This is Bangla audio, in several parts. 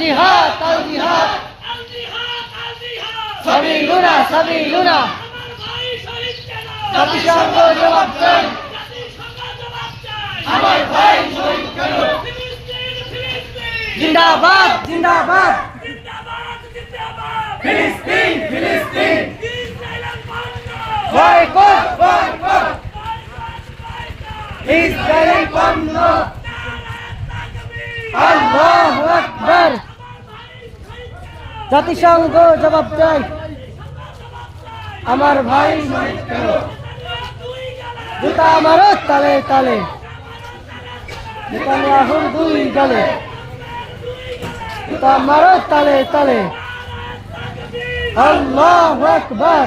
জিহাদ আল জিহাদ সাবিলুনা সাবিলুনা জাতিসংঘ জবাব চাই আমার ভাই শহীদ কেন জিন্দাবাদ জিন্দাবাদ ফিলিস্তিন ফিলিস্তিন বয়কট বয়কট ইসরায়েলি পণ্য আল্লাহু আকবার জাতিসংঘ জবাব চাই আমার ভাই জুতা আমারও তালে তালে। নেতানিয়াহুর দুই গালে। জুতা আমারও তালে তালে। আল্লাহু আকবার।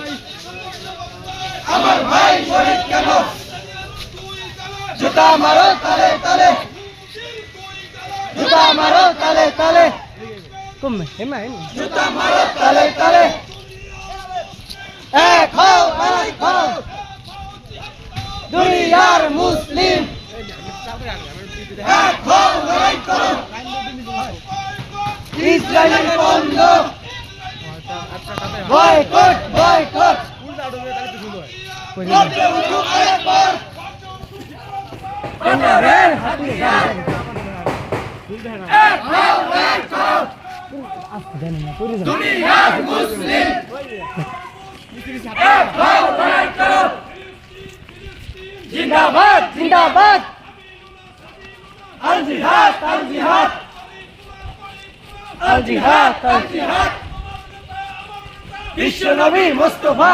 শহীদ কেন? জুতা মারো তালে তালে। জুতা মারো তালে তালে। জুতা মারো তালে তালে। এক হও এক হও। দুনিয়ার মুসলিম। এক হও লড়াই করো। ইসরায়েলের পণ্য বয়কট বয়কট করতে উঠুক আরেকবার কন্যারের হাতে এক হও লড়াই করো দুনিয়ার মুসলিম এক হও লড়াই করো জিন্দাবাদ জিন্দাবাদ আল জিহাদ আল জিহাদ আল জিহাদ আল জিহাদ। বিশ্ব নবী মুস্তফা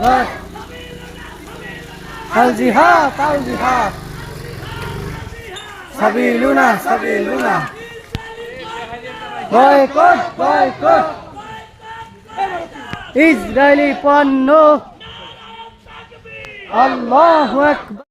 আকবার আল জিহাদ আল জিহাদ। সাবিলুনা সাবিলুনা। Boycott boycott. ইসরায়েলি পণ্য। আল্লাহু আকবার।